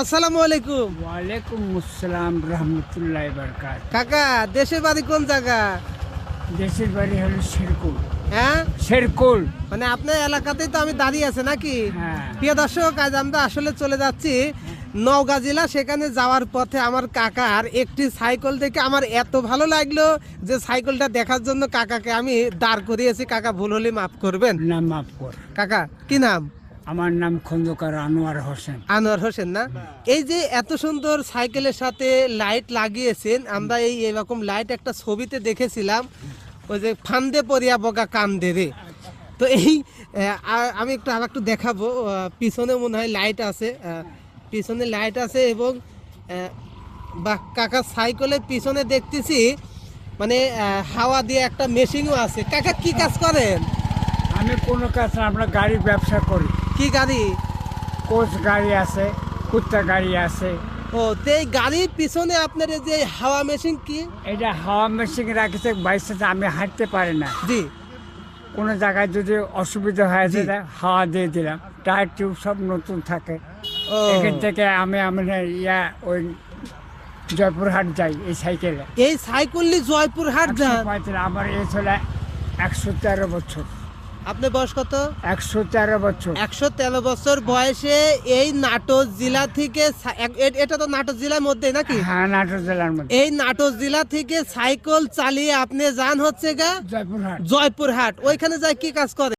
আসসালামু আলাইকুম। ওয়ালাইকুম আসসালাম রহমতুল্লাহ বরকাত। কাকা দেশের বাড়ি কোন জায়গা? দেশের বাড়ি হলো শেরকুল। হ্যাঁ? শেরকুল। মানে আপনার এলাকাতেই তো আমি দাঁড়িয়ে আছে নাকি? হ্যাঁ। প্রিয় দর্শক আজ আমরা আসলে চলে যাচ্ছি নওগাঁ জেলা সেখানে যাওয়ার পথে আমার কাকার একটি সাইকেল দেখে আমার এত ভালো লাগল যে সাইকেলটা দেখার জন্য কাকাকে আমি দাঁড় করিয়েছি। কাকা ভুল হলে মাফ করবেন। নাম মাফ কর। কাকা কি নাম? আমার নাম খন্দকার আনোয়ার হোসেন। আনোয়ার হোসেন না? এই যে এত সুন্দর সাইকেলের সাথে লাইট লাগিয়েছেন আমরা এই এরকম লাইট একটা ছবিতে দেখেছিলাম ওই যে ফান্দে পরিয়া বগা কান্দে রে। তো এই আমি একটু আর একটু দেখাবো পিছনে মনে হয় লাইট আছে পিছনে লাইট আছে এবং বা কাকা সাইকেলের পিছনে দেখতেছি মানে হাওয়া দিয়ে একটা মেশিনও আছে। কাকা কি কাজ করেন? আমি কোনো কাজ না আমরা গাড়ির ব্যবসা করি। কি গাড়ি? কোচ গাড়ি আছে কুত্তা গাড়ি আছে। ও তো এই গাড়ির পিছনে আপনার যে হাওয়া মেশিন কি? এটা হাওয়া মেশিন রাখেছে বাইশে আমি হাঁটতে পারি না। জি। কোনো জায়গায় যদি অসুবিধা হয়ে। যায় হাওয়া দিয়ে দিলাম। টায়ার টিউব সব নতুন থাকে। এখান থেকে আমি ইয়া ওই জয়পুরহাট যাই এই সাইকেলে। এই সাইকেললি জয়পুর হাট যান আমার এজ হলো একশো তেরো বছর। আপনার বয়স কত? একশো তেরো বছর। একশো তেরো বছর বয়সে এই নাটোর জেলা থেকে এটা তো নাটোর জেলার মধ্যে নাকি? হ্যাঁ নাটোর জেলার মধ্যে। এই নাটোর জেলা থেকে সাইকেল চালিয়ে আপনি যান হচ্ছে গা? জয়পুরহাট। জয়পুর হাট ওইখানে যায় কি কাজ করে?